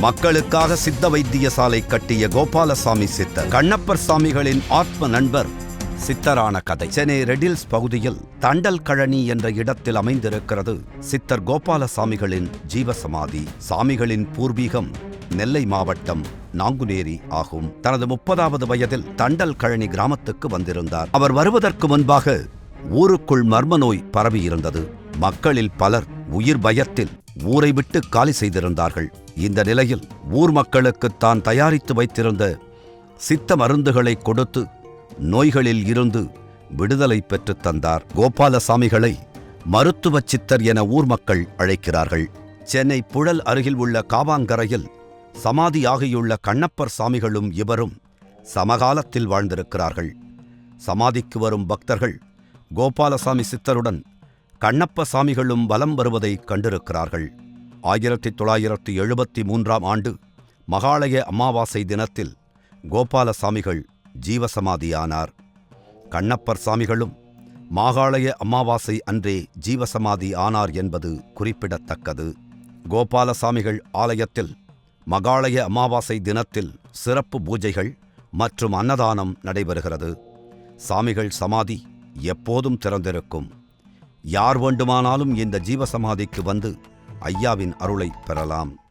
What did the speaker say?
மக்களுக்காக சித்த வைத்தியசாலை கட்டிய கோபாலசாமி சித்தர் கண்ணப்பர் சாமிகளின் ஆத்ம நண்பர் சித்தரான கதை. சென்னை ரெடில்ஸ் பகுதியில் தண்டல் கழனி என்ற இடத்தில் அமைந்திருக்கிறது சித்தர் கோபாலசாமிகளின் ஜீவசமாதி. சாமிகளின் பூர்வீகம் நெல்லை மாவட்டம் நாங்குநேரி ஆகும். தனது முப்பதாவது வயதில் தண்டல் கழனி கிராமத்துக்கு வந்திருந்தார். அவர் வருவதற்கு முன்பாக ஊருக்குள் மர்ம நோய் பரவியிருந்தது. மக்களில் பலர் உயிர் பயத்தில் ஊரை விட்டு காலி செய்திருந்தார்கள். இந்த நிலையில் ஊர் மக்களுக்கு தான் தயாரித்து வைத்திருந்த சித்த மருந்துகளை கொடுத்து நோய்களில் இருந்து விடுதலை பெற்றுத் தந்தார். கோபாலசாமிகளை மருத்துவ சித்தர் என ஊர் மக்கள் அழைக்கிறார்கள். சென்னை புழல் அருகில் உள்ள காவாங்கரையில் சமாதியாகியுள்ள கண்ணப்பர் சாமிகளும் இவரும் சமகாலத்தில் வாழ்ந்திருக்கிறார்கள். சமாதிக்கு வரும் பக்தர்கள் கோபாலசாமி சித்தருடன் கண்ணப்ப சாமிகளும் வலம் வருவதை கண்டிருக்கிறார்கள். ஆயிரத்தி தொள்ளாயிரத்தி எழுபத்தி மூன்றாம் ஆண்டு மகாலய அமாவாசை தினத்தில் கோபாலசாமிகள் ஜீவசமாதியானார். கண்ணப்பர் சாமிகளும் மாகாளய அமாவாசை அன்றே ஜீவசமாதி ஆனார் என்பது குறிப்பிடத்தக்கது. கோபாலசாமிகள் ஆலயத்தில் மகாலய அமாவாசை தினத்தில் சிறப்பு பூஜைகள் மற்றும் அன்னதானம் நடைபெறுகிறது. சாமிகள் சமாதி எப்போதும் திறந்திருக்கும். யார் வேண்டுமானாலும் இந்த ஜீவசமாதிக்கு வந்து ஐயாவின் அருளை பெறலாம்.